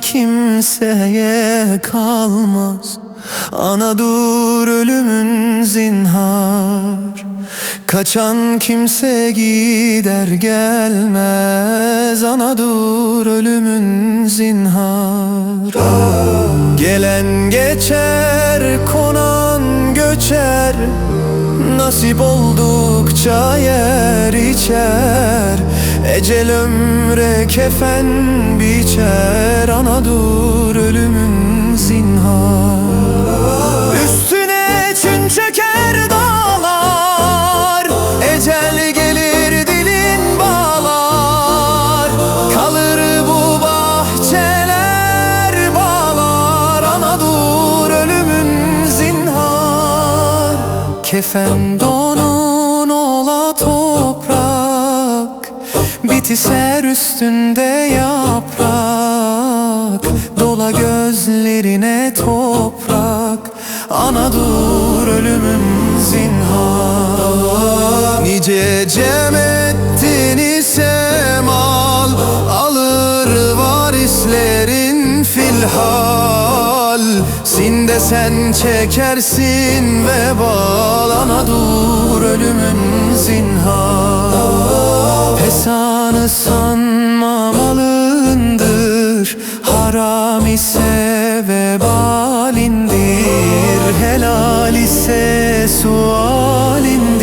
kimseye kalmaz. Ana dur ölümün zinhar. Kaçan kimse gider gelmez. Ana dur ölümün zinhar. Gelen geçer konan göçer Nasip oldukça yer içer. Ecel ömre kefen biçer. Ana dur ölümün zinhar Kefen donun ola toprak Bitiser üstünde yaprak. Dola gözlerine toprak Ana dur ölümün zinhar. Nice cem ettin ise mal Alır varislerin filhal Sinde sen çekersin vebal Ana dur ölümün zinhar Pesanı sanma malındır Haram ise vebalindir. Helal ise sualindir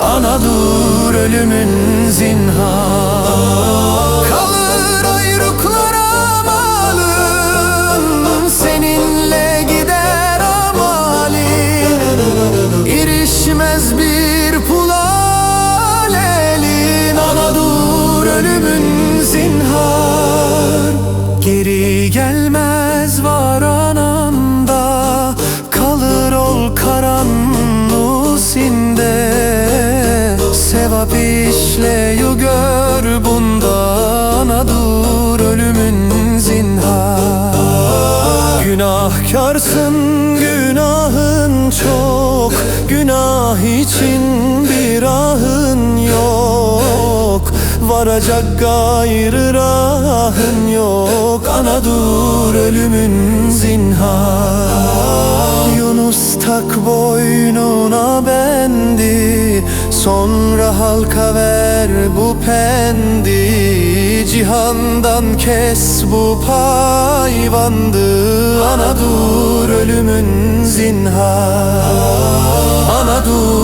Ana dur ölümün zinhar ölümün zinhar. Geri gelmez var ananda Kalır ol karanlusinde Sevap işleyu gör bundan. Dur ölümün zinhar. Günahkarsın günahın çok. Günah için bir yok Varacak gayrı rahın yok. Ana dur ölümün zinhar. Yunus tak boynuna bendi. Sonra halka ver bu pendi. Cihandan kes bu payvandı. Ana dur ölümün zinhar. Ana dur